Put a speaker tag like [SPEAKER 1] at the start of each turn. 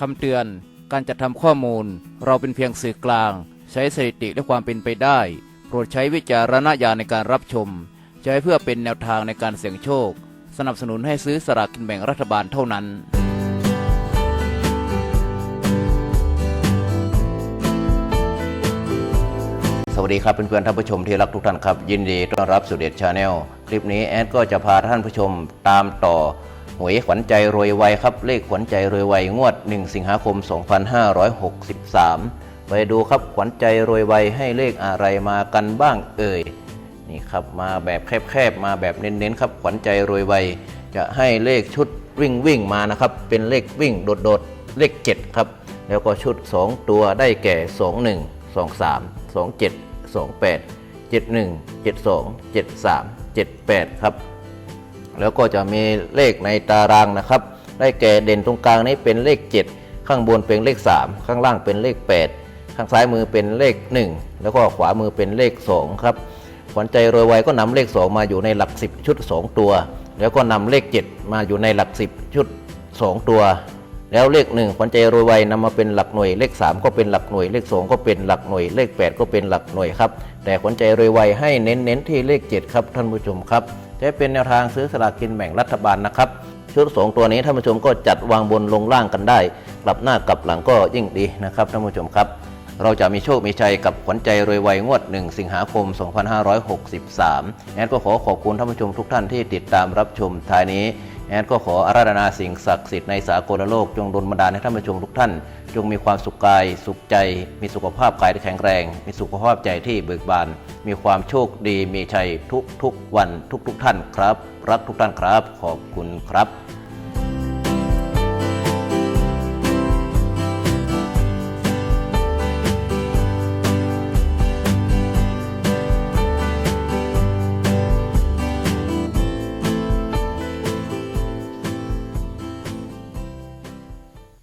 [SPEAKER 1] คำเตือน การจัดทำข้อมูล เราเป็นเพียงสื่อกลาง ใช้สถิติและความเป็นไปได้ โปรดใช้วิจารณญาณในการรับชม ใช้เพื่อเป็นแนวทางในการเสี่ยงโชค สนับสนุนให้ซื้อสลากกินแบ่งรัฐบาลเท่านั้น
[SPEAKER 2] สวัสดีครับเพื่อนๆท่านผู้ชมที่รักทุกท่านครับ ยินดีต้อนรับสู่เด็ดชาแนลคลิปนี้แอดก็จะพาท่านผู้ชมตามต่อ หวยขวัญใจรวยไวครับ เลขขวัญใจรวยไวงวด 1 สิงหาคม 2563 ไปดูครับขวัญใจรวยไวให้เลขอะไรมากันบ้างเอ่ยนี่ครับมาแบบแคบๆมาแบบเน้นๆครับขวัญใจรวยไวจะให้เลขชุดวิ่งวิ่งมานะครับ เป็นเลขวิ่งโดดๆเลข 7 ครับ แล้วก็ชุด 2 ตัวได้แก่ 21 23 27 28 71 72 73 78 ครับ แล้วก็จะมีเลขในตารางนะครับ ได้แก่เด่นตรงกลางนี้เป็นเลข 7 ข้างบนเป็นเลข 3 ข้างล่างเป็นเลข 8 ข้างซ้ายมือเป็นเลข 1 แล้วก็ขวามือเป็นเลข 2 ครับขวัญใจรวยไวก็นำเลข 2 มาอยู่ในหลัก 10 ชุด 2 ตัว แล้วก็นำเลข 7 มาอยู่ในหลัก 10 ชุด 2 ตัว แล้วเลขหนึ่งขวัญใจรวยไวนำมาเป็นหลักหน่วยเลข 3 ก็เป็นหลักหน่วย เลข 2 ก็เป็นหลักหน่วย เลข 8 ก็เป็นหลักหน่วยครับแต่ขวัญใจรวยไวให้เน้นๆที่เลข 7 ครับท่านผู้ชมครับ จะเป็นแนวทางซื้อสลากกินแบ่งรัฐบาลนะครับ ชุดสองตัวนี้ท่านผู้ชมก็จัดวางบนลงล่างกันได้ กลับหน้ากลับหลังก็ยิ่งดีนะครับท่านผู้ชมครับ เราจะมีโชคมีชัยกับขวัญใจรวยไวงวด 1 สิงหาคม 2563 แอนก็ขอขอบคุณท่านผู้ชมทุกท่านที่ติดตามรับชมท้ายนี้ แอนก็ขออาราธนาสิ่งศักดิ์สิทธิ์ในสากลโลก จงดลบันดาลให้ท่านผู้ชมทุกท่าน จงมีความสุขกาย สุขใจ มีสุขภาพกายที่แข็งแรง มีสุขภาพใจที่เบิกบาน มีความโชคดีมีชัยทุกๆวันทุกทุกๆท่านครับ รักทุกท่านครับ ขอบคุณครับ